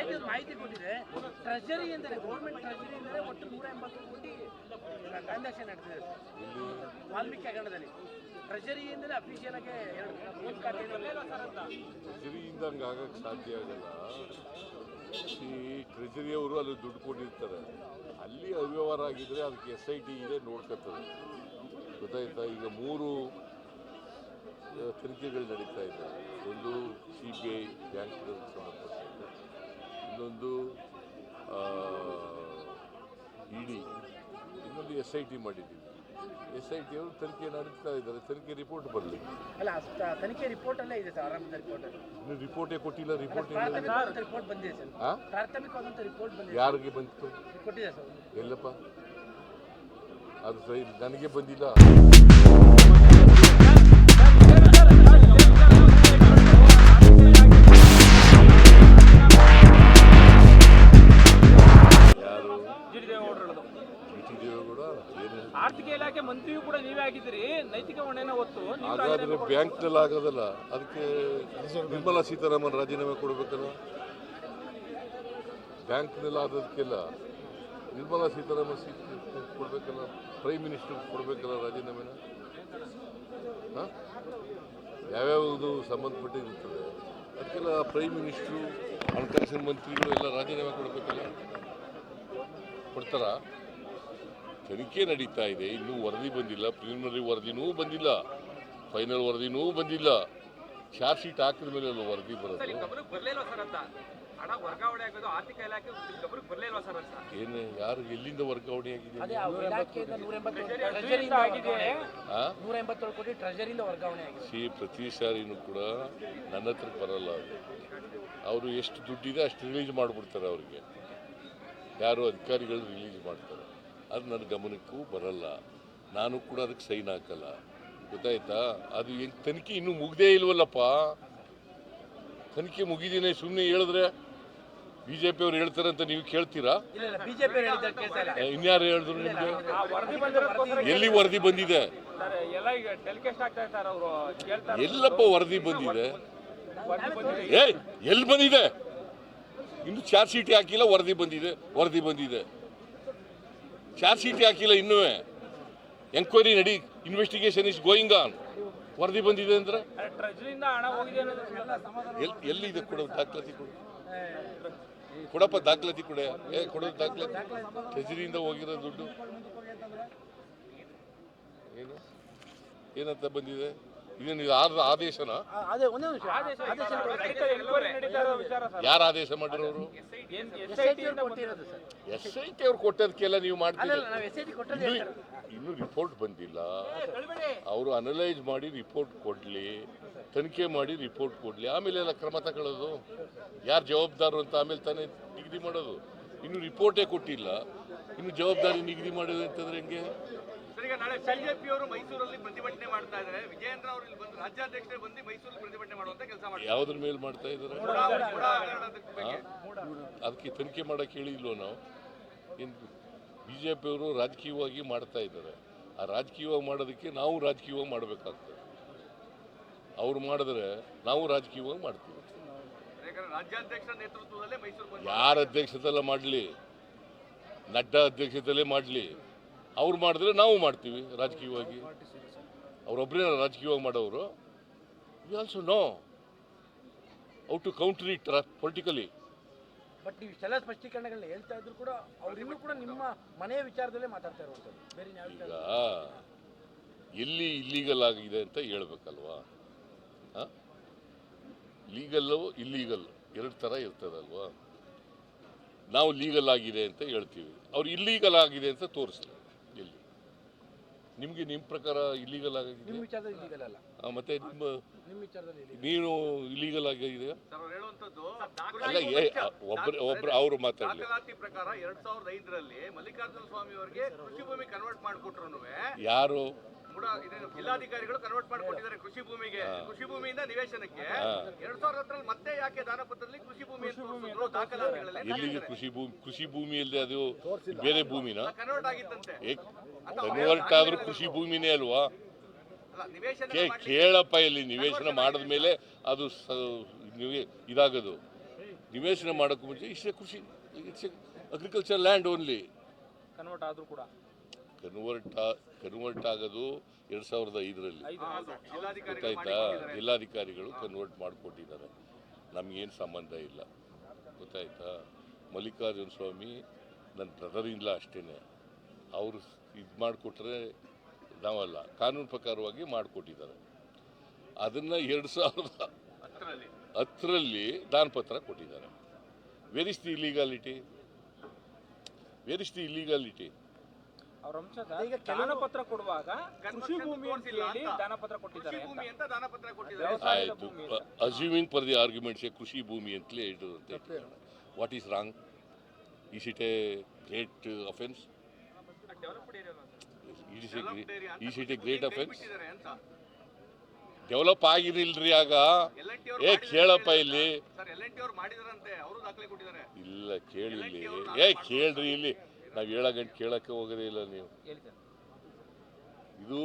I ಮಾಹಿತಿ ಕೊಟ್ಟಿದೆ. Treasury ಟ್ರೆಜರಿಯಿಂದಲೇ government ಟ್ರೆಜರಿಯಿಂದಲೇ ಒಟ್ಟು ನೂರ ಎಂಬತ್ತು ಕೋಟಿ ಟ್ರಾನ್ಸಾಕ್ಷನ್ ನಡೆದಿದೆ ವಾಲ್ಮೀಕಿ ಹಗರಣದಲ್ಲಿ. ಟ್ರೆಜರಿಯಿಂದಲೇ ಅಫಿಷಿಯಲ್ ಆಗಿ ಎರಡು ಟ್ರೆಜರಿಯಿಂದ ಹಂಗೆ ಆಗಕ್ಕೆ ಸಾಧ್ಯ ಆಗಲ್ಲ. ಈ ಟ್ರೆಜರಿಯವರು ಅಲ್ಲಿ ದುಡ್ಡು ಕೊಟ್ಟಿರ್ತಾರೆ. ಅಲ್ಲಿ ಅವ್ಯವಹಾರ ಆಗಿದ್ರೆ ಅದಕ್ಕೆ ಎಸ್ ಐ ಟಿ ಇದೆ ನೋಡ್ಕೊತದೆ. ಗೊತ್ತಾಯ್ತಾ? ಈಗ ಮೂರು ತನಿಖೆಗಳು ನಡೀತಾ ಇದೆ. ಒಂದು ಸಿ ಬಿ ಐ ಬ್ಯಾಂಕ್ಗಳಿಗೆ ಸಂಬಂಧಪಟ್ಟಂತೆ. ಇನ್ನೊಂದು ಇಡಿ ಇನ್ನೊಂದು ಎಸ್ ಐ ಟಿ ಮಾಡಿದ್ದೀವಿ ಎಸ್ ಐ ಟಿ ಅವರು ತನಿಖೆ ನಡೆಸ್ತಾ ಇದ್ದಾರೆ ತನಿಖೆ ರಿಪೋರ್ಟ್ ಬರಲಿ ಅಲ್ಲ ತನಿಖೆ ರಿಪೋರ್ಟ್ ಅಲ್ಲೇ ಇದೆ ಸರ್ ಆರಂಭದ ರಿಪೋರ್ಟ್ ಇನ್ನು ರಿಪೋರ್ಟೇ ಕೊಟ್ಟಿಲ್ಲ ರಿಪೋರ್ಟ್ ರಿಪೋರ್ಟ್ ಬಂದಿದೆ ಸರ್? ಪ್ರಾಥಮಿಕವಾದಂಥ ರಿಪೋರ್ಟ್ ಬಂದಿದೆ ಯಾರಿಗೆ ಬಂತು ಕೊಟ್ಟಿದೆ ಸರ್ ಎಲ್ಲಪ್ಪ ಅದು ಸರಿ ನನಗೆ ಬಂದಿಲ್ಲ ಆರ್ಥಿಕ ಇಲಾಖೆ ಮಂತ್ರಿಯೂ ಕೂಡ ನೀವೇ ಆಗಿದ್ದೀರಿ. ನೈತಿಕ ಹೊಣೆನ ಹೊತ್ತು ಹಾಗಾದ್ರೆ ಬ್ಯಾಂಕ್ನಲ್ಲಿ ಆಗೋದಲ್ಲ ಅದಕ್ಕೆ ನಿರ್ಮಲಾ ಸೀತಾರಾಮನ್ ರಾಜೀನಾಮೆ ಕೊಡಬೇಕಲ್ಲ? ಬ್ಯಾಂಕ್ನಲ್ಲಿ ಆದದಕ್ಕೆಲ್ಲ ನಿರ್ಮಲಾ ಸೀತಾರಾಮನ್ ಸೀಟ್ ಕೊಡಬೇಕಲ್ಲ ಪ್ರೈಮ್ ಮಿನಿಸ್ಟರ್ ಕೊಡಬೇಕಲ್ಲ ರಾಜೀನಾಮೆನ? ಹಾಂ? ಯಾವ್ಯಾವುದು ಸಂಬಂಧಪಟ್ಟಿರುತ್ತದೆ ಅದಕ್ಕೆಲ್ಲ ಪ್ರೈಮ್ ಮಿನಿಸ್ಟ್ರು ಹಣಕಾಸಿನ ಮಂತ್ರಿಗಳು ಎಲ್ಲ ರಾಜೀನಾಮೆ ಕೊಡಬೇಕಲ್ಲ? ಕೊಡ್ತಾರಾ? ತನಿಖೆ ನಡೀತಾ ಇದೆ. ಇನ್ನೂ ವರದಿ ಬಂದಿಲ್ಲ. ಪ್ರಿಲಿಮಿನರಿ ವರದಿನೂ ಬಂದಿಲ್ಲ. ಫೈನಲ್ ವರದಿನೂ ಬಂದಿಲ್ಲ. ಚಾರ್ಜ್ ಶೀಟ್ ಹಾಕಿದ ಮೇಲೆ ಅಲ್ವಾ ವರದಿ ಬರೋದು? ಗಮನಕ್ಕೆ ಬರಲಿಲ್ವಾ ಸರ್ ಅಂತ? ಹಣ ವರ್ಗಾವಣೆ ಆಗೋದು ಆರ್ಥಿಕ ಇಲಾಖೆ ಗಮನಕ್ಕೆ ಬರಲಿಲ್ವಾ ಸರ್ ಅಂತ? ಏನು ಯಾರು ಎಲ್ಲಿಂದ ವರ್ಗಾವಣೆ ಆಗಿದೆ ಸಿ ಪ್ರತಿ ಸಾರಿನೂ ಕೂಡ ನನ್ನ ಹತ್ರ ಬರಲ್ಲ ಅದು. ಅವರು ಎಷ್ಟು ದುಡ್ಡಿದೆ ಅಷ್ಟು ರಿಲೀಸ್ ಮಾಡಿಬಿಡ್ತಾರೆ ಅವರಿಗೆ. ಯಾರು ಅಧಿಕಾರಿಗಳು ರಿಲೀಸ್ ಮಾಡ್ತಾರೆ. ಅದು ನನ್ನ ಗಮನಕ್ಕೂ ಬರಲ್ಲ. ನಾನು ಕೂಡ ಅದಕ್ಕೆ ಸೈನ್ ಹಾಕಲ್ಲ. ಗೊತ್ತಾಯ್ತಾ? ಅದು ಏನು ತನಿಖೆ ಇನ್ನೂ ಮುಗ್ದೇ ಇಲ್ವಲ್ಲಪ್ಪ? ತನಿಖೆ ಮುಗಿದಿನೇ ಸುಮ್ಮನೆ ಹೇಳಿದ್ರೆ ಬಿ ಜೆ ಪಿಯವ್ರು ಹೇಳ್ತಾರೆ ಅಂತ ನೀವು ಕೇಳ್ತೀರಾ? ಇನ್ಯಾರು ಹೇಳಿದ್ರು ನಿಮಗೆ? ಎಲ್ಲಿ ವರದಿ ಬಂದಿದೆ? ಅವರು ಎಲ್ಲಪ್ಪ ವರದಿ ಬಂದಿದೆ? ವರದಿ ಬಂದಿದೆ. ಏ ಎಲ್ಲಿ ಬಂದಿದೆ? ಇನ್ನು ಚಾರ್ಜ್ ಶೀಟ್ ಹಾಕಿಲ್ಲ ವರದಿ ಬಂದಿದೆ ವರದಿ ಬಂದಿದೆ. ಚಾರ್ಜ್ ಶೀಟ್ ಹಾಕಿಲ್ಲ ಇನ್ನೂ. ಎಂಕ್ವೈರಿ ನಡಿ ಇನ್ವೆಸ್ಟಿಗೇಷನ್ ಇಸ್ ಗೋಯಿಂಗ್ ಆನ್ ವರದಿ ಬಂದಿದೆ ಅಂದ್ರೆ? ಎಲ್ಲಿ ಎಲ್ಲಿದೆ ಕೊಡೋ ದಾಖಲಾತಿ ಕೊಡು? ಕೊಡಪ್ಪ ದಾಖಲಾತಿ ಕೊಡೆ. ಏ, ಕೊಡೋದು ದಾಖಲಾತಿ. ಟ್ರೆಜರಿಯಿಂದ ಹೋಗಿರೋ ದುಡ್ಡು. ಏನು? ಏನಂತ ಬಂದಿದೆ? ಇದೇನು ಇದು ಆದ ಆದೇಶನ? ಅದೇ ಒಂದೇ ನಿಮಿಷ. ಆದೇಶ ಯಾರು ಆದೇಶ ಮಾಡಿರೋರು? ಏನ್ ಎಸ್ ಐ ಟಿ ಅವ್ರು ಕೊಟ್ಟದಕ್ಕೆಲ್ಲ ನೀವು ಮಾಡ್ತೀರಿ? ಇನ್ನು ರಿಪೋರ್ಟ್ ಬಂದಿಲ್ಲ. ಅವರು ಅನಲೈಸ್ ಮಾಡಿ ರಿಪೋರ್ಟ್ ಕೊಡಲಿ. ತನಿಖೆ ಮಾಡಿ ರಿಪೋರ್ಟ್ ಕೊಡಲಿ. ಆಮೇಲೆ ಎಲ್ಲ ಕ್ರಮ ತಗೊಳ್ಳೋದು. ಯಾರು ಜವಾಬ್ದಾರು ಅಂತ ಆಮೇಲೆ ತಾನೇ ನಿಗದಿ ಮಾಡೋದು. ಇನ್ನು ರಿಪೋರ್ಟೇ ಕೊಟ್ಟಿಲ್ಲ. ಇನ್ನು ಜವಾಬ್ದಾರಿ ನಿಗದಿ ಮಾಡೋದು ಅಂತಂದ್ರೆ ಹೆಂಗೆ? ಸರ್, ಈಗ ನಾಳೆ ಬಿಜೆಪಿ ಅವರು ಮೈಸೂರಲ್ಲಿ ಪ್ರತಿಭಟನೆ ಮಾಡ್ತಾ ಇದ್ದಾರೆ. ವಿಜಯೇಂದ್ರ ಅವರು ಇಲ್ಲಿ ಬಂದು ರಾಜ್ಯಾಧ್ಯಕ್ಷರೇ ಬಂದು ಮೈಸೂರಲ್ಲಿ ಪ್ರತಿಭಟನೆ ಮಾಡುವಂತ ಕೆಲಸ ಮಾಡ್ತಾರೆ. ಯಾವುದ್ರ ಮೇಲೆ ಮಾಡ್ತಾ ಇದ್ದಾರೆ? ಅದಕ್ಕೆ ತನಿಖೆ ಮಾಡಕ್ಕೆ ಹೇಳಿಲ್ವೋ ನಾವು? ಏನು ಬಿ ಜೆ ಪಿಯವರು ರಾಜಕೀಯವಾಗಿ ಮಾಡ್ತಾ ಇದ್ದಾರೆ. ಆ ರಾಜಕೀಯವಾಗಿ ಮಾಡೋದಕ್ಕೆ ನಾವು ರಾಜಕೀಯವಾಗಿ ಮಾಡಬೇಕಾಗ್ತದೆ. ಅವ್ರು ಮಾಡಿದ್ರೆ ನಾವು ರಾಜಕೀಯವಾಗಿ ಮಾಡ್ತೀವಿ. ಯಾರ ಅಧ್ಯಕ್ಷತೆಲ್ಲ ಮಾಡಲಿ ನಡ್ಡಾ ಅಧ್ಯಕ್ಷತೆಯಲ್ಲೇ ಮಾಡಲಿ. ಅವ್ರು ಮಾಡಿದ್ರೆ ನಾವು ಮಾಡ್ತೀವಿ ರಾಜಕೀಯವಾಗಿ. ಅವರೊಬ್ಬರೇ ರಾಜಕೀಯವಾಗಿ ಮಾಡೋರು. We also know out to country it politically but ನೀವು ಇಷ್ಟೆಲ್ಲ ಸ್ಪಷ್ಟೀಕರಣಗಳನ್ನ ಹೇಳ್ತಾ ಇದ್ರು ಕೂಡ ಅವ್ರು ಇನ್ನೂ ಕೂಡ ನಿಮ್ಮ ಮನೆಯ ವಿಚಾರದಲ್ಲೇ ಮಾತಾಡ್ತಾ ಇರುವಂಥದ್ದು. ಬೇರೆ ಈಗ ಎಲ್ಲಿ ಇಲ್ಲೀಗಲ್ ಆಗಿದೆ ಅಂತ ಹೇಳ್ಬೇಕಲ್ವಾ? ಲೀಗಲ್ಲು ಇಲ್ಲೀಗಲ್ ಎರಡು ಥರ ಇರ್ತದಲ್ವಾ? ನಾವು ಲೀಗಲ್ ಆಗಿದೆ ಅಂತ ಹೇಳ್ತೀವಿ. ಅವ್ರು ಇಲ್ಲೀಗಲ್ ಆಗಿದೆ ಅಂತ ಎಲ್ಲಿ ನಿಮಗೆ ನಿಮ್ಮ ಪ್ರಕಾರ ಇಲ್ಲಿಗಲ್ ಆಗಿದೆ? ನಿಮ್ಮ ವಿಚಾರದಲ್ಲಿ ಇಲ್ಲಿಗಲ್ ಅಲ್ಲ. ಆ, ಮತ್ತೆ ನಿಮ್ಮ ನಿಮ್ಮ ವಿಚಾರದಲ್ಲಿ ಇಲ್ಲಿ ನೀನು ಇಲ್ಲಿಗಲ್ ಆಗಿದೆ ಸರ್ ಅವ್ರು ಹೇಳುವಂತದ್ದು ಅಲ್ಲ ಏ ಒಬ್ಬರು ಒಬ್ರು ಅವರು ಮಾತಾಡಲಿ. ದಾಖಲಾತಿ ಪ್ರಕಾರ ಎರಡ್ ಸಾವಿರದ ಐದರಲ್ಲಿ ಮಲ್ಲಿಕಾರ್ಜುನ ಸ್ವಾಮಿ ಅವರಿಗೆ ಕೃಷಿ ಭೂಮಿ ಕನ್ವರ್ಟ್ ಮಾಡಿಕೊಟ್ರು ಯಾರು? ಜಿಲ್ಲಾಧಿಕಾರಿಗಳು ಕನ್ವರ್ಟ್ ಮಾಡಿಕೊಂಡಿದ್ದಾರೆ ಕೃಷಿ ಭೂಮಿಗೆ. ಕೃಷಿ ಭೂಮಿಯಿಂದ ನಿವೇಶನಕ್ಕೆ ಎರಡ್ ಸಾವಿರದ ಹತ್ತರಲ್ಲಿ ಮತ್ತೆ ಯಾಕೆ ದಾನಪತ್ರದಲ್ಲಿ ಕೃಷಿ ಭೂಮಿ ದಾಖಲಾತಿಗಳಲ್ಲಿ ಎಲ್ಲಿಗೆ ಕೃಷಿ ಭೂಮಿ ಕೃಷಿ ಭೂಮಿಯಲ್ಲಿ ಅದು ಬೇರೆ ಭೂಮಿನ? ಕನ್ವರ್ಟ್ ಆಗಿತ್ತಂತೆ. ಕನ್ವರ್ಟ್ ಆದ್ರೂ ಕೃಷಿ ಭೂಮಿನೇ ಅಲ್ವಾ? ಕೇಳಪ್ಪ ಇಲ್ಲಿ ನಿವೇಶನ ಮಾಡಿದ ಮೇಲೆ ಅದು ಇದಾಗೋದು. ನಿವೇಶನ ಮಾಡೋಕ್ಕೆ ಮುಂಚೆ ಇಷ್ಟೇ ಕೃಷಿ it's agriculture land only convert ಆದ್ರೂ ಕೂಡ. ಕನ್ವರ್ಟ್ ಕನ್ವರ್ಟ್ ಆಗೋದು ಎರಡು ಸಾವಿರದ ಐದರಲ್ಲಿ. ಗೊತ್ತಾಯ್ತಾ. ಜಿಲ್ಲಾಧಿಕಾರಿಗಳು ಕನ್ವರ್ಟ್ ಮಾಡಿಕೊಟ್ಟಿದ್ದಾರೆ ನಮಗೇನು ಸಂಬಂಧ ಇಲ್ಲ. ಗೊತ್ತಾಯ್ತಾ? ಮಲ್ಲಿಕಾರ್ಜುನ ಸ್ವಾಮಿ ನನ್ನ ಬ್ರದರ್ ಇಲ್ಲ ಅಷ್ಟೇ ಅವರು ಇದು ಮಾಡಿಕೊಟ್ರೆ ನಾವಲ್ಲ. ಕಾನೂನು ಪ್ರಕಾರವಾಗಿ ಮಾಡಿಕೊಟ್ಟಿದ್ದಾರೆ. ಅದನ್ನು ಎರಡು ಸಾವಿರದ ಹತ್ತರಲ್ಲಿ. ಹತ್ತರಲ್ಲಿ ದಾನಪತ್ರ ಕೊಟ್ಟಿದ್ದಾರೆ. Where is the illegality where is the illegality ಅವ್ರ ಅಂಶದ ಈಗ ಕೆಲವು- ದಾನ ಪತ್ರ ಕೊಡುವಾಗ ಕೃಷಿ ಭೂಮಿ ಅಂತ ಹೇಳಿ ಅಂತ. ದಾನ ಪತ್ರ ಕೊಟ್ಟಿದ್ದಾರೆ ಕೃಷಿ ಅಂತ. ಭೂಮಿ ಅಂತ ದಾನಪತ್ರ ಕೊಟ್ಟಿದ್ದಾರೆ. ವ್ಯವಸಾಯದ ಭೂಮಿ ಅಂತ. ಅಸ್ಯೂಮಿಂಗ್ ಫಾರ್ ದಿ ಆರ್ಗ್ಯುಮೆಂಟ್ಸ್ ಕೃಷಿ ಭೂಮಿ ಅಂತಲೇ ಇಟ್ಟಿರುತ್ತೆ what is wrong is it a great offence developed area is Developed is it a great offence ಬಿಟ್ಟಿದ್ದಾರೆ ಅಂತ. ಡೆವಲಪ್ ಆಗಿರಲಿಲ್ರಿ ಆಗ? ಏ ಕೇಳಪ್ಪ ಇಲ್ಲಿ. ಸರ್ ಎಲ್ ಎನ್ ಟಿ ಅವ್ರು ಮಾಡಿದಾರಂತೆ ಅವರು ದಾಖಲೆ ಕೊಟ್ಟಿದ್ದಾರೆ. ಇಲ್ಲ ಕೇಳಿ ಇಲ್ಲಿ. ಏ ಕೇಳ್ರಿ ಇಲ್ಲಿ. ನಾವು ಏಳ ಗಂಟೆ ಕೇಳಕ್ಕೆ ಹೋಗೋದೇ ಇಲ್ಲ ನೀವು. ಇದು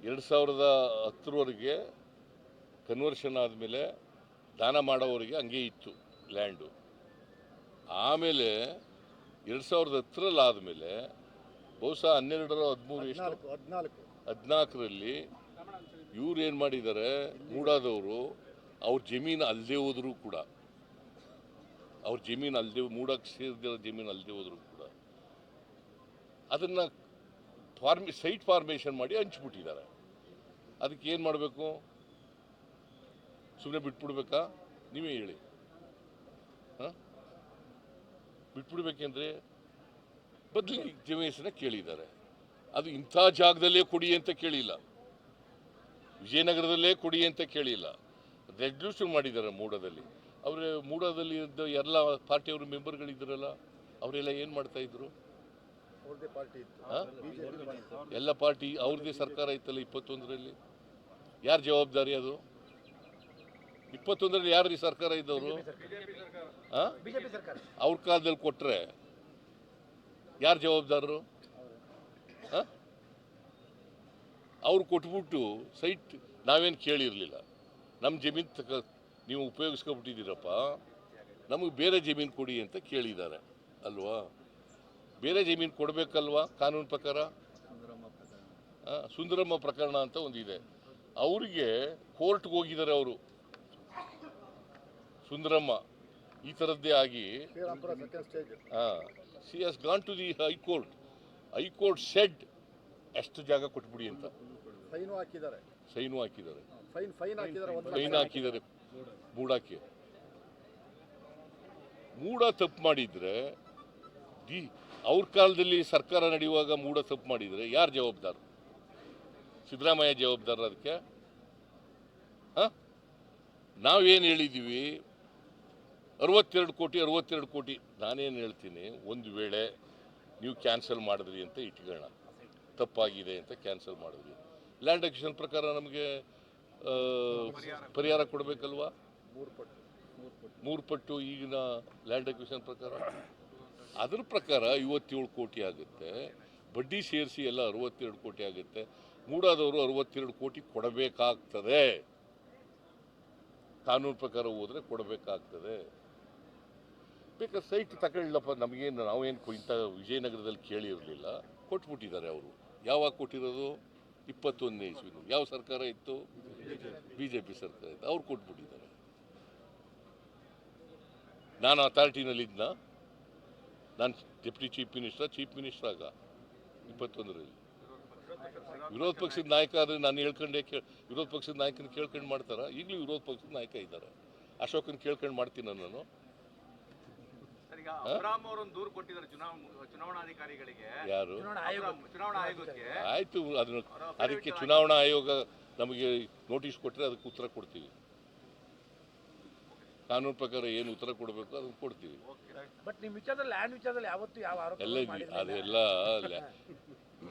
ಎರಡು ಸಾವಿರದ ಹತ್ತರವರೆಗೆ ಕನ್ವರ್ಷನ್ ಆದಮೇಲೆ ದಾನ ಮಾಡೋವರಿಗೆ ಹಂಗೆ ಇತ್ತು ಲ್ಯಾಂಡು. ಆಮೇಲೆ ಎರಡು ಸಾವಿರದ ಹತ್ತರಲ್ಲಿ ಆದಮೇಲೆ ಬಹುಶಃ ಹನ್ನೆರಡರ ಹದಿಮೂರು ಎಷ್ಟು ಹದಿನಾಲ್ಕರಲ್ಲಿ ಇವ್ರು ಏನು ಮಾಡಿದ್ದಾರೆ ಮೂಡಾದವರು ಅವ್ರ ಜಮೀನು ಅಲ್ಲದೆ ಹೋದರೂ ಕೂಡ ಅವ್ರ ಜಮೀನು ಅಲ್ಲದೆ ಮೂಡಕ್ಕೆ ಸೇರಿದಿರೋ ಜಮೀನು ಅಲ್ಲದೆ ಹೋದರೂ ಕೂಡ. ಅದನ್ನು ಫಾರ್ಮಿ, ಸೈಟ್ ಫಾರ್ಮೇಷನ್ ಮಾಡಿ ಹಂಚ್ಬಿಟ್ಟಿದ್ದಾರೆ. ಅದಕ್ಕೆ ಏನು ಮಾಡಬೇಕು? ಸುಮ್ಮನೆ ಬಿಟ್ಬಿಡ್ಬೇಕಾ? ನೀವೇ ಹೇಳಿ. ಹಾಂ? ಬಿಟ್ಬಿಡ್ಬೇಕೆಂದ್ರೆ ಬದಲಿ ಜಮೀಸನ್ನ ಕೇಳಿದ್ದಾರೆ. ಅದು ಇಂಥ ಜಾಗದಲ್ಲೇ ಕೊಡಿ ಅಂತ ಕೇಳಿಲ್ಲ. ವಿಜಯನಗರದಲ್ಲೇ ಕೊಡಿ ಅಂತ ಕೇಳಿಲ್ಲ. ರೆಡ್ಯೂಸ್ ಮಾಡಿದ್ದಾರೆ ಮೂಡದಲ್ಲಿ. ಅವರೇ ಮೂಡದಲ್ಲಿ ಇದ್ದ ಎಲ್ಲ ಪಾರ್ಟಿಯವರು ಮೆಂಬರ್ಗಳಿದ್ರಲ್ಲ ಅವರೆಲ್ಲ ಏನು ಮಾಡ್ತಾ ಇದ್ರು? ಆ? ಎಲ್ಲ ಪಾರ್ಟಿ ಅವ್ರದ್ದೇ ಸರ್ಕಾರ ಇತ್ತಲ್ಲ ಇಪ್ಪತ್ತೊಂದರಲ್ಲಿ? ಯಾರ ಜವಾಬ್ದಾರಿ ಅದು? ಇಪ್ಪತ್ತೊಂದರಲ್ಲಿ ಯಾರು ಈ ಸರ್ಕಾರ ಇದ್ದವರು? ಆ ಬಿಜೆಪಿ ಸರ್ಕಾರ. ಅವ್ರ ಕಾಲದಲ್ಲಿ ಕೊಟ್ಟರೆ ಯಾರು ಜವಾಬ್ದಾರರು? ಅವ್ರು ಕೊಟ್ಬಿಟ್ಟು ಸೈಟ್ ನಾವೇನು ಕೇಳಿರಲಿಲ್ಲ. ನಮ್ಮ ಜಮೀನು ತಕ ನೀವು ಉಪಯೋಗಿಸ್ಕೊಬಿಟ್ಟಿದ್ದೀರಪ್ಪ ನಮಗೆ ಬೇರೆ ಜಮೀನು ಕೊಡಿ ಅಂತ ಕೇಳಿದ್ದಾರೆ ಅಲ್ವಾ? ಬೇರೆ ಜಮೀನು ಕೊಡಬೇಕಲ್ವಾ ಕಾನೂನು ಪ್ರಕಾರ? ಸುಂದರಮ್ಮ ಪ್ರಕರಣ ಅಂತ ಒಂದಿದೆ. ಅವರಿಗೆ ಕೋರ್ಟ್ಗೆ ಹೋಗಿದ್ದಾರೆ ಅವರು. ಸುಂದರಮ್ಮ ಈ ಥರದ್ದೇ ಆಗಿ ಹಾಂ C S gone to the high court high court said ಎಷ್ಟು ಜಾಗ ಕೊಟ್ಬಿಡಿ ಅಂತ. ಸೈನು ಹಾಕಿದ್ದಾರೆ. ಸೈನು ಹಾಕಿದ್ದಾರೆ. ಫೈನ್ ಫೈನ್ ಹಾಕಿದ್ದಾರೆ ಒಂದು ಫೈನ್ ಹಾಕಿದ್ದಾರೆ. ಮೂಡಕ್ಕೆ. ಮೂಡ ತಪ್ಪು ಮಾಡಿದ್ರೆ ದಿ, ಅವ್ರ ಕಾಲದಲ್ಲಿ ಸರ್ಕಾರ ನಡೆಯುವಾಗ ಮೂಡ ತಪ್ಪು ಮಾಡಿದ್ರೆ ಯಾರು ಜವಾಬ್ದಾರ? ಸಿದ್ದರಾಮಯ್ಯ ಜವಾಬ್ದಾರ ಅದಕ್ಕೆ? ಹಾಂ? ನಾವೇನು ಹೇಳಿದ್ದೀವಿ ಅರವತ್ತೆರಡು ಕೋಟಿ ಅರವತ್ತೆರಡು ಕೋಟಿ. ನಾನೇನು ಹೇಳ್ತೀನಿ, ಒಂದು ವೇಳೆ ನೀವು ಕ್ಯಾನ್ಸಲ್ ಮಾಡಿದ್ರಿ ಅಂತ ಇಟ್ಕೊಳ್ಳೋಣ. ತಪ್ಪಾಗಿದೆ ಅಂತ ಕ್ಯಾನ್ಸಲ್ ಮಾಡಿದ್ರಿ. ಲ್ಯಾಂಡ್ ಅಕ್ವಿಷನ್ ಪ್ರಕಾರ ನಮಗೆ ಪರಿಹಾರ ಕೊಡಬೇಕಲ್ವಾ? ಮೂರು ಪಟ್ಟು ಈಗಿನ ಲ್ಯಾಂಡ್ ಅಕ್ವಿಷನ್ ಪ್ರಕಾರ? ಅದರ ಪ್ರಕಾರ ಐವತ್ತೇಳು ಕೋಟಿ ಆಗುತ್ತೆ. ಬಡ್ಡಿ ಸೇರಿಸಿ ಎಲ್ಲ ಅರವತ್ತೆರಡು ಕೋಟಿ ಆಗುತ್ತೆ. ಮೂಡಾದವರು ಅರವತ್ತೆರಡು ಕೋಟಿ ಕೊಡಬೇಕಾಗ್ತದೆ. ಕಾನೂನು ಪ್ರಕಾರ ಹೋದ್ರೆ ಕೊಡಬೇಕಾಗ್ತದೆ. ಬೇಕಾದ್ರೆ ಸೈಟ್ ತಗೊಳ್ಳಪ್ಪ ನಮಗೇನು, ನಾವೇನು ಇಂಥ ವಿಜಯನಗರದಲ್ಲಿ ಕೇಳಿರಲಿಲ್ಲ. ಕೊಟ್ಬಿಟ್ಟಿದ್ದಾರೆ ಅವರು. ಯಾವಾಗ ಕೊಟ್ಟಿರೋದು? ಇಪ್ಪತ್ತೊಂದನೇ ಇಸ್ವಿನ ಯಾವ ಸರ್ಕಾರ ಇತ್ತು? ಬಿ ಜೆ ಪಿ ಸರ್ಕಾರ ಇತ್ತು ಅವ್ರು ಕೊಟ್ಬಿಟ್ಟಿದ್ದಾರೆ. ನಾನು ಅಥಾರಿಟಿನಲ್ಲಿದ್ನ ನಾನು deputy chief minister chief minister ಆಗ, ಇಪ್ಪತ್ತೊಂದರಲ್ಲಿ. ವಿರೋಧ ಪಕ್ಷದ ನಾಯಕ ಆದರೆ ನಾನು ಹೇಳ್ಕೊಂಡೆ ಕೇ ವಿರೋಧ ಪಕ್ಷದ ನಾಯಕನ ಕೇಳ್ಕೊಂಡು ಮಾಡ್ತಾರ? ಈಗಲೂ ವಿರೋಧ ಪಕ್ಷದ ನಾಯಕ ಇದ್ದಾರೆ. ಅಶೋಕನ ಕೇಳ್ಕೊಂಡು ಮಾಡ್ತೀನಿ ನಾನು? ಈಗ ಅಬ್ರಾಮ್ ಅವರೊಂದು ದೂರು ಕೊಟ್ಟಿದ್ದಾರೆ ಚುನಾವಣಾ ಚುನಾವಣಾಧಿಕಾರಿಗಳಿಗೆ. ಯಾರು? ಚುನಾವಣಾ ಆಯೋಗಕ್ಕೆ. ಆಯ್ತು ಅದನ್ನು ಅದಕ್ಕೆ ಚುನಾವಣಾ ಆಯೋಗ ನಮಗೆ ನೋಟಿಸ್ ಕೊಟ್ಟರೆ ಅದಕ್ಕೆ ಉತ್ತರ ಕೊಡ್ತೀವಿ. ಕಾನೂನು ಪ್ರಕಾರ ಏನು ಉತ್ತರ ಕೊಡಬೇಕು ಅದನ್ನು ಕೊಡ್ತೀವಿ. ಬಟ್ ನಿಮ್ಮ ವಿಚಾರದಲ್ಲಿ ಲ್ಯಾಂಡ್ ವಿಚಾರದಲ್ಲಿ ಯಾವತ್ತೂ ಯಾವ ಆರೋಪ ಎಲ್ಲ ಅದೆಲ್ಲ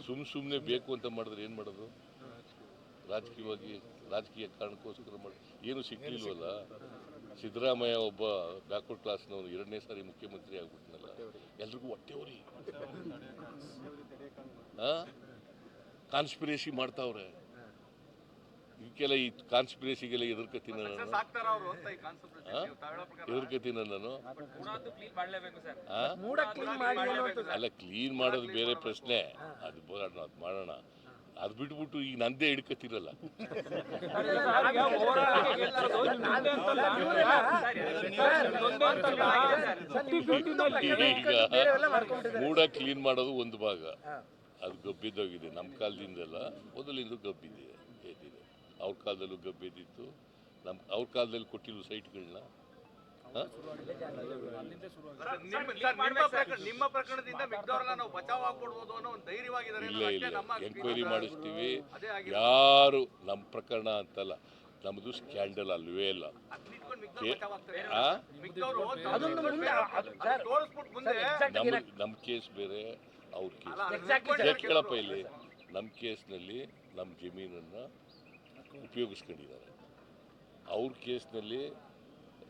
ಸುಮ್ ಸುಮ್ಮನೆ ಬೇಕು ಅಂತ ಮಾಡಿದ್ರೆ ಏನು ಮಾಡೋದು? ರಾಜಕೀಯವಾಗಿ ರಾಜಕೀಯ ಕಾರಣಕ್ಕೋಸ್ಕರ ಮಾಡಿ ಏನು ಸಿಕ್ಲಿಲ್ವಲ್ಲ ಸಿದ್ದರಾಮಯ್ಯ ಒಬ್ಬ ಬ್ಯಾಕ್ವರ್ಡ್ ಕ್ಲಾಸ್ನವನು ಎರಡನೇ ಸಾರಿ ಮುಖ್ಯಮಂತ್ರಿ ಆಗ್ಬಿಟ್ನಲ್ಲ. ಎಲ್ರಿಗೂ ಹೊಟ್ಟೆವ್ರಿ ಕಾನ್ಸ್ಪಿರೇಸಿ ಮಾಡ್ತಾವ್ರೆ. ಇದಕ್ಕೆಲ್ಲ ಈ ಕಾನ್ಸ್ಪಿರೇಸಿಗೆಲ್ಲ ಎದುರ್ಕತೀನಿ ನಾನು. ಎದುರ್ಕತೀನಿ ನಾನು ಕೂಡಂತೂ ಕ್ಲೀನ್ ಮಾಡಲೇಬೇಕು ಸರ್. ಆ? ಮೂಡ ಕ್ಲೀನ್ ಮಾಡಿ ಅನ್ನೋದು ಅಲ್ಲ ಕ್ಲೀನ್ ಮಾಡೋದು ಬೇರೆ ಪ್ರಶ್ನೆ. ಅದು ಬರೋಣ ಅದು ಮಾಡೋಣ. ಅದು ಬಿಟ್ಬಿಟ್ಟು ಈಗ ನಂದೇ ಹಿಡ್ಕತ್ತಿರಲ್ಲ ಈಗ ಮೂಡ ಕ್ಲೀನ್ ಮಾಡೋದು ಒಂದು ಭಾಗ. ಅದು ಗಬ್ಬಿದ್ದೋಗಿದೆ. ನಮ್ಮ ಕಾಲದಿಂದಲ್ಲ ಮೊದಲಿಂದ ಗಬ್ಬಿದೆ ಎದ್ದಿದೆ ಅವ್ರ ಕಾಲದಲ್ಲೂ ಗಬ್ಬಿದ್ದಿತ್ತು. ನಮ್ಮ ಅವ್ರ ಕಾಲದಲ್ಲಿ ಕೊಟ್ಟಿರೋ ಸೈಟ್ಗಳನ್ನ ನಿಮ್ಮ ನಿಮ್ಮ ಪ್ರಕರಣ ನಿಮ್ಮ ಪ್ರಕರಣದಿಂದ ನಾವು ಬಚಾವ್ ಆಗ್ಬಿಡ್ಬೋದು ಅನ್ನೋ ಒಂದು ಧೈರ್ಯವಾಗಿದ್ದಾರೆ ಇಲ್ಲ ಇಲ್ಲ. ಅಷ್ಟೇ ನಮ್ಮ ಎಂಕ್ವೈರಿ ಮಾಡಿಸ್ತೀವಿ. ಯಾರು ನಮ್ಮ ಪ್ರಕರಣ ಅಂತಲ್ಲ ನಮ್ಮದು ಸ್ಕ್ಯಾಂಡಲ್ ಅಲ್ವೇ ಇಲ್ಲ. ನಮ್ಮ ನಮ್ಮ ಕೇಸ್ ಬೇರೆ ಅವ್ರ ಕೇಸ್. ಕೇಳಪ್ಪ ಇಲ್ಲಿ. ನಮ್ಮ ಕೇಸ್ನಲ್ಲಿ ನಮ್ಮ ಜಮೀನನ್ನು ಉಪಯೋಗಿಸ್ಕೊಂಡಿದ್ದಾರೆ. ಅವ್ರ ಕೇಸ್ನಲ್ಲಿ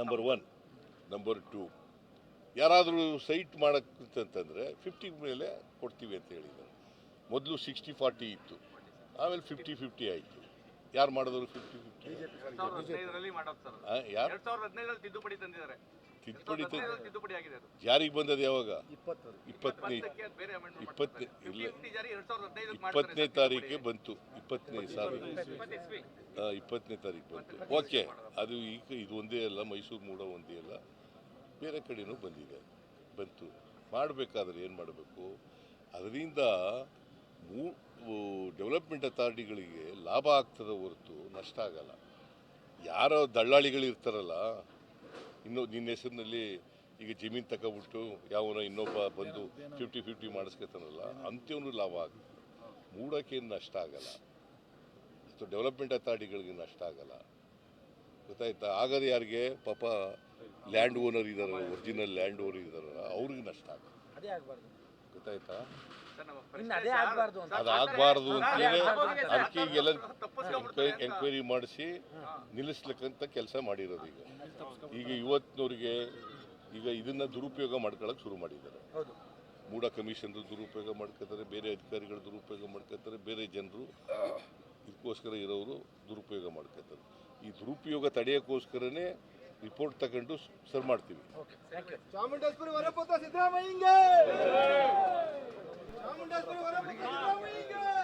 ನಂಬರ್ ಒನ್ ನಂಬರ್ ಟೂ ಯಾರಾದರೂ ಸೈಟ್ ಮಾಡೋಕ್ಕಂತಂದರೆ ಫಿಫ್ಟಿ ಮೇಲೆ ಕೊಡ್ತೀವಿ ಅಂತ ಹೇಳಿದ್ದಾರೆ. ಮೊದಲು ಸಿಕ್ಸ್ಟಿ ಫಾರ್ಟಿ ಇತ್ತು. ಆಮೇಲೆ ಫಿಫ್ಟಿ ಫಿಫ್ಟಿ ಆಯಿತು. ಯಾರು ಮಾಡಿದ್ರು ಫಿಫ್ಟಿ ಫಿಫ್ಟಿ ಯಾರು? ತಿದ್ದುಪಡಿ ತಂದಿದ್ದಾರೆ. ತಿದ್ದುಪಡಿ ಜಾರಿಗೆ ಬಂದದ್ದು ಯಾವಾಗ? ಇಪ್ಪತ್ತು. ಇಪ್ಪತ್ತನೇ ಇಪ್ಪತ್ತನೇ. ಇಲ್ಲ. 50 ಜಾರಿ ಎರಡ್ ಸಾವಿರದ ಹದಿನೈದಕ್ಕೆ ಇಪ್ಪತ್ತನೇ ತಾರೀಕಿಗೆ ಬಂತು. ಇಪ್ಪತ್ತನೇ ಸಾವಿರ ಇಪ್ಪತ್ತು ಇಪ್ಪತ್ತನೇ ತಾರೀಕು ಬಂತು. ಓಕೆ. ಅದು ಈಗ ಇದು ಒಂದೇ ಅಲ್ಲ ಮೈಸೂರು ಮೂಡ ಒಂದೇ ಅಲ್ಲ. ಬೇರೆ ಕಡೆನೂ ಬಂದಿದೆ. ಬಂತು. ಮಾಡಬೇಕಾದ್ರೆ ಏನು ಮಾಡಬೇಕು? ಅದರಿಂದ ಮೂ ಡೆವಲಪ್ಮೆಂಟ್ ಅಥಾರಿಟಿಗಳಿಗೆ ಲಾಭ ಆಗ್ತದೆ ಹೊರತು ನಷ್ಟ ಆಗಲ್ಲ. ಯಾರೋ ದಳ್ಳಾಳಿಗಳು ಇರ್ತಾರಲ್ಲ ಇನ್ನು ನಿನ್ನ ಹೆಸರಿನಲ್ಲಿ ಈಗ ಜಮೀನು ತಗೊಬಿಟ್ಟು ಯಾವನ ಇನ್ನೊಬ್ಬ ಬಂದು ಫಿಫ್ಟಿ ಫಿಫ್ಟಿ ಮಾಡಿಸ್ಕೊತಾನಲ್ಲ ಅಂತ್ಯವನು ಲಾಭ ಆಗುತ್ತೆ. ಮೂಡೋಕ್ಕೇನು ನಷ್ಟ ಆಗಲ್ಲ. ಅಥವಾ ಡೆವಲಪ್ಮೆಂಟ್ ಅಥಾರಿಟಿಗಳಿಗೆ ನಷ್ಟ ಆಗಲ್ಲ. ಗೊತ್ತಾಯ್ತಾ? ಆಗದೆ ಯಾರಿಗೆ? ಪಾಪ ಲ್ಯಾಂಡ್ ಓನರ್ ಇದ್ದಾರಲ್ಲ ಒರಿಜಿನಲ್ ಲ್ಯಾಂಡ್ ಓನರ್ ಇದ್ದಾರಲ್ಲ ಅವ್ರಿಗೆ ನಷ್ಟ ಆಗುತ್ತೆ. ಆಗ್ಬಾರ್ದು. ಗೊತ್ತಾಯ್ತಾ? ಅದೇ ಸರ್, ಆಗ್ಬಾರ್ದು ಅಂತ. ಅದು ಆಗಬಾರ್ದು ಅಂತೇಳಿ. ಅದಕ್ಕೆ ಈಗೆಲ್ಲ. ಎಂಕ್ವೈರಿ ಮಾಡಿಸಿ ನಿಲ್ಲಿಸ್ಲಿಕ್ಕಂತ ಕೆಲಸ ಮಾಡಿರೋದು ಈಗ. ಈಗ ಇವತ್ತಿನವ್ರಿಗೆ ಈಗ ಇದನ್ನ ದುರುಪಯೋಗ ಮಾಡ್ಕೊಳಕ್ಕೆ ಶುರು ಮಾಡಿದ್ದಾರೆ. ಹೌದು. ಮೂಡ ಕಮಿಷನ್ ದುರುಪಯೋಗ ಮಾಡ್ಕೋತಾರೆ ಬೇರೆ ಅಧಿಕಾರಿಗಳು ದುರುಪಯೋಗ ಮಾಡ್ಕೋತಾರೆ ಬೇರೆ ಜನರು ಇದಕ್ಕೋಸ್ಕರ ಇರೋರು ದುರುಪಯೋಗ ಮಾಡ್ಕೋತಾರೆ. ಈ ದುರುಪಯೋಗ ತಡೆಯೋಕ್ಕೋಸ್ಕರನೇ ರಿಪೋರ್ಟ್ ತಗೊಂಡು ಸರ್ ಮಾಡ್ತೀವಿ. ಚಾಮುಂಡೇಶ್ವರಿ ಹೊರಗೆ